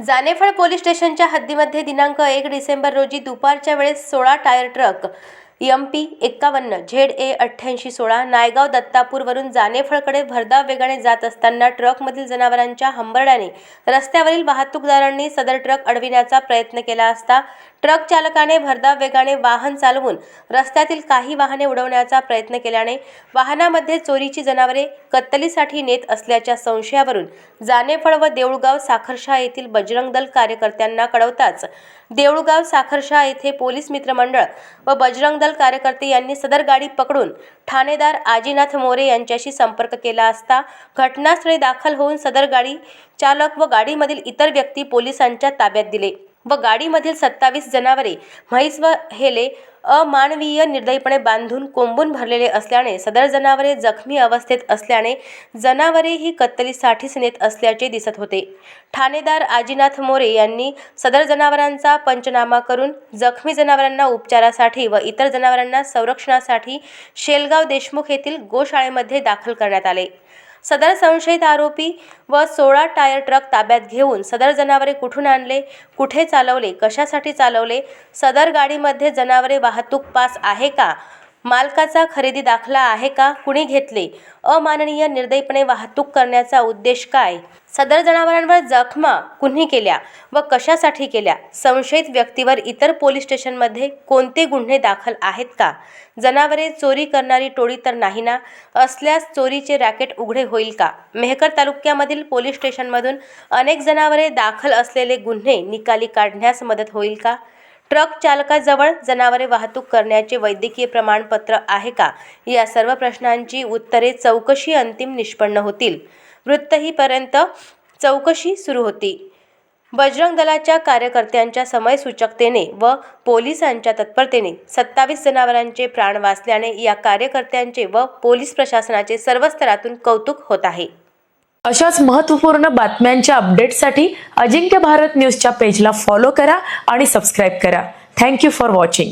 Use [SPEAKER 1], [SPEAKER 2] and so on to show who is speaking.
[SPEAKER 1] Janephal police स्टेशनच्या हद्दीमध्ये दिनांक एक डिसेंबर रोजी दुपारच्या वेळेस सोळा टायर ट्रक एम पी एक्कावन्न झेड ए अठ्ठ्याऐंशी सोळा नायगाव दत्तापूरवरून जानेफळकडे भरधाव वेगाने जात असताना ट्रकमधील जनावरांच्या हंबरड्याने रस्त्यावरील वाहतूकदारांनी सदर ट्रक अडविण्याचा प्रयत्न केला असता ट्रक चालकाने भरधाव वेगाने वाहन चालवून रस्त्यातील काही वाहने उडवण्याचा प्रयत्न केल्याने वाहनामध्ये चोरीची जनावरे कत्तलीसाठी नेत असल्याच्या संशयावरून जानेफळ व देऊळगाव साखरशा येथील बजरंग दल कार्यकर्त्यांना कळवताच देऊळगाव साखरशा येथे पोलीस मित्रमंडळ व बजरंग दल कार्यकर्ते यांनी सदर गाडी पकडून ठाणेदार आजीनाथ मोरे यांच्याशी संपर्क केला असता घटनास्थळी दाखल होऊन सदर गाडी चालक व गाडीमधील इतर व्यक्ती पोलिसांच्या ताब्यात दिले. व गाडीमधील सत्तावीस जनावरे म्हैस व हेले अमानवीय निर्दयीपणे बांधून कोंबून भरलेले असल्याने सदर जनावरे जखमी अवस्थेत असल्याने जनावरे ही कत्तलीसाठीच नेत असल्याचे दिसत होते. ठाणेदार आजीनाथ मोरे यांनी सदर जनावरांचा पंचनामा करून जखमी जनावरांना उपचारासाठी व इतर जनावरांना संरक्षणासाठी शेलगाव देशमुख येथील गोशाळेमध्ये दाखल करण्यात आले. सदर संशयित आरोपी व सोळा टायर ट्रक ताब्यात घेऊन सदर जनावरे कुठून आणले कुठे चालवले कशासाठी चालवले सदर गाडीमध्ये जनावरे वाहतूक पास आहे का मालकाचा खरेदी दाखला आहे का कुणी घेतले अमाननीय निर्दयीपणे वाहतूक करण्याचा उद्देश काय? सदर जनावरांवर जखमा कुणी केल्या व कशासाठी केल्या? संशयित व्यक्तीवर इतर पोलीस स्टेशनमध्ये कोणते गुन्हे दाखल आहेत का? जनावरे चोरी करणारी टोळी तर नाही ना? असल्यास चोरीचे रॅकेट उघडे होईल का? मेहकर तालुक्यामधील पोलीस स्टेशनमधून अनेक जनावरे दाखल असलेले गुन्हे निकाली काढण्यास मदत होईल का? ट्रक चालकाजवळ जनावरे वाहतूक करण्याचे वैद्यकीय प्रमाणपत्र आहे का? या सर्व प्रश्नांची उत्तरे चौकशी अंतिम निष्पन्न होतील. वृत्तहीपर्यंत चौकशी सुरू होती. बजरंग दलाच्या कार्यकर्त्यांच्या समयसूचकतेने व पोलिसांच्या तत्परतेने सत्तावीस जनावरांचे प्राण वाचल्याने या कार्यकर्त्यांचे व पोलीस प्रशासनाचे सर्व स्तरातून कौतुक होत आहे.
[SPEAKER 2] अशाच महत्त्वपूर्ण बातम्यांच्या अपडेटसाठी अजिंक्य भारत न्यूजच्या पेजला फॉलो करा आणि सबस्क्राईब करा. Thank you for watching.